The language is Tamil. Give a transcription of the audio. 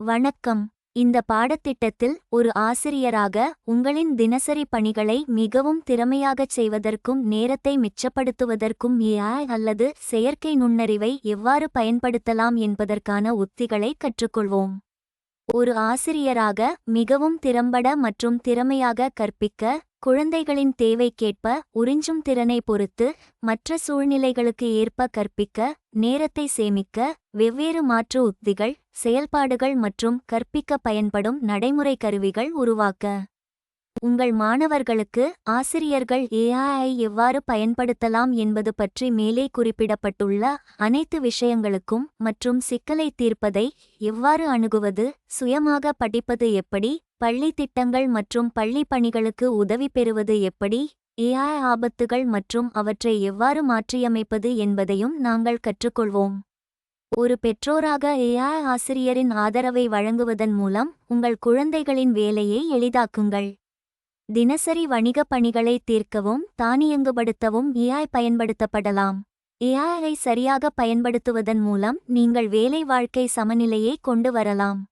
வணக்கம். இந்த பாடத்திட்டத்தில் ஒரு ஆசிரியராக உங்களின் தினசரி பணிகளை மிகவும் திறமையாகச் செய்வதற்கும் நேரத்தை மிச்சப்படுத்துவதற்கும் ஏஐ அல்லது செயற்கை நுண்ணறிவை எவ்வாறு பயன்படுத்தலாம் என்பதற்கான உத்திகளை கற்றுக்கொள்வோம். ஒரு ஆசிரியராக மிகவும் திறம்பட மற்றும் திறமையாக கற்பிக்க குழந்தைகளின் தேவைக்கேற்ப உறிஞ்சும் திறனை பொறுத்து மற்ற சூழ்நிலைகளுக்கு ஏற்ப கற்பிக்க நேரத்தை சேமிக்க வெவ்வேறு மாற்று உத்திகள் செயல்பாடுகள் மற்றும் கற்பிக்க பயன்படும் நடைமுறை கருவிகள் உருவாக்க. உங்கள் மாணவர்களுக்கு ஆசிரியர்கள் ஏஐ எவ்வாறு பயன்படுத்தலாம் என்பது பற்றி மேலே குறிப்பிடப்பட்டுள்ள அனைத்து விஷயங்களுக்கும் மற்றும் சிக்கலை தீர்ப்பதை எவ்வாறு அணுகுவது சுயமாக படிப்பது எப்படி பள்ளி திட்டங்கள் மற்றும் பள்ளி பணிகளுக்கு உதவி பெறுவது எப்படி ஏஐ ஆபத்துகள் மற்றும் அவற்றை எவ்வாறு மாற்றியமைப்பது என்பதையும் நாங்கள் கற்றுக்கொள்வோம். ஒரு பெற்றோராக ஏஐ ஆசிரியரின் ஆதரவை வழங்குவதன் மூலம் உங்கள் குழந்தைகளின் வேலையை எளிதாக்குங்கள். தினசரி வணிகப் பணிகளை தீர்க்கவும் தானியங்குபடுத்தவும் ஏஐ பயன்படுத்தப்படலாம். ஏஐ சரியாக பயன்படுத்துவதன் மூலம் நீங்கள் வேலை வாழ்க்கை சமநிலையை கொண்டு வரலாம்.